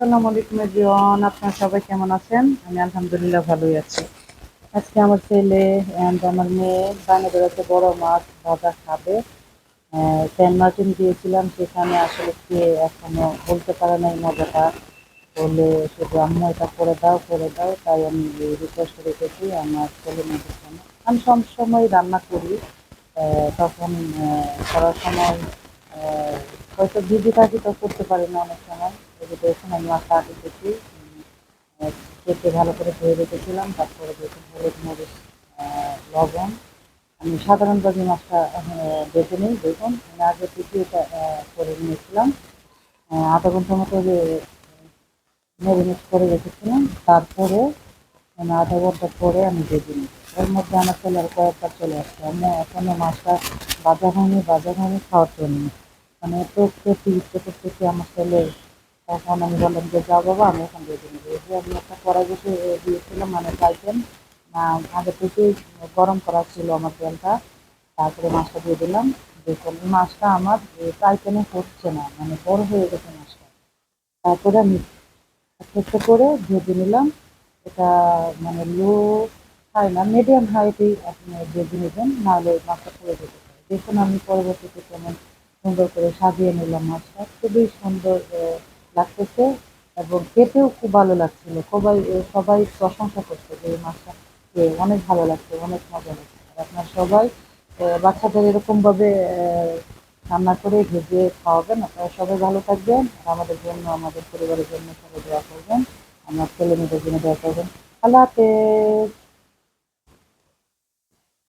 আসসালামু আলাইকুম এভরিওয়ান, আপনারা সবাই কেমন আছেন? আমি আলহামদুলিল্লাহ ভালোই আছি। আজকে আমার ছেলে অ্যান্ড আমার মেয়ে বানে বেড়াতে বড় মাছ ভাজা খাবে। সেন্ট মার্টিন গিয়েছিলাম সেখানে আসলে কে এখনও বলতে পারে নাই মজাটা। বলে শুধু আম্মু, এটা করে দাও করে দাও। তাই আমি রিকোয়েস্ট রেখেছি আমার ছেলে মেয়েদের জন্য আমি সবসময় রান্না করি। তখন করার সময় হয়তো বিজি থাকি তো করতে পারি না অনেক সময়। যে দেখুন আমি মাছটা আগে কেটে ভালো করে ধুয়ে রেখেছিলাম, তারপরে দেখুন হলুদ মরিচ লবণ। আমি সাধারণভাবে মাছটা বেছে নিই দেখুন আগে থেকে এটা করে নিয়েছিলাম। আধা ঘণ্টা মতো যে ম্যারিনেট করে রেখেছিলাম, তারপরে মানে আধা ঘণ্টা পরে আমি ভেজে নিই। এর মধ্যে আমার ছেলে আর কয়েকবার চলে আসছে আমি এখনও মাছটা বাজা হয়নি বাজা হয়নি, খাওয়ার জন্য। মানে খেতে ইচ্ছে করতেছে আমার ছেলে তখন আমি বললাম যে যাও বাবা আমি এখন ভেজে নেব যে আমি একটা কড়াই বসে দিয়েছিলাম মানে চাইছেন আগে থেকেই গরম করা ছিল আমার তেলটা তারপরে মাছটা দিয়ে দিলাম দেখুন মাছটা আমার চাইছেনে হচ্ছে না মানে বড় হয়ে গেছে মাছটা তারপরে আমি একটা করে ভেজে নিলাম এটা মানে লো হাই না মিডিয়াম হাইটেই আপনি ভেজে নেবেন নাহলে মাছটা পড়ে যেতে পারে দেখুন আমি পরবর্তীতে কেমন সুন্দর করে সাজিয়ে নিলাম মাছটা খুবই সুন্দর লাগতেছে এবং খেতেও খুব ভালো লাগছিল। সবাই সবাই প্রশংসা করছে যে এই মাছটা অনেক ভালো লাগছে, অনেক মজা লাগছে। আর আপনার সবাই বাচ্চাদের এরকমভাবে রান্না করে ভেজে খাওয়াবেন। আপনারা সবাই ভালো থাকবেন। আর আমাদের জন্য, আমাদের পরিবারের জন্য সবাই দোয়া করবেন। আমার ছেলে মেয়েদের জন্য দোয়া করবেন। আল্লাহ হাফেজ।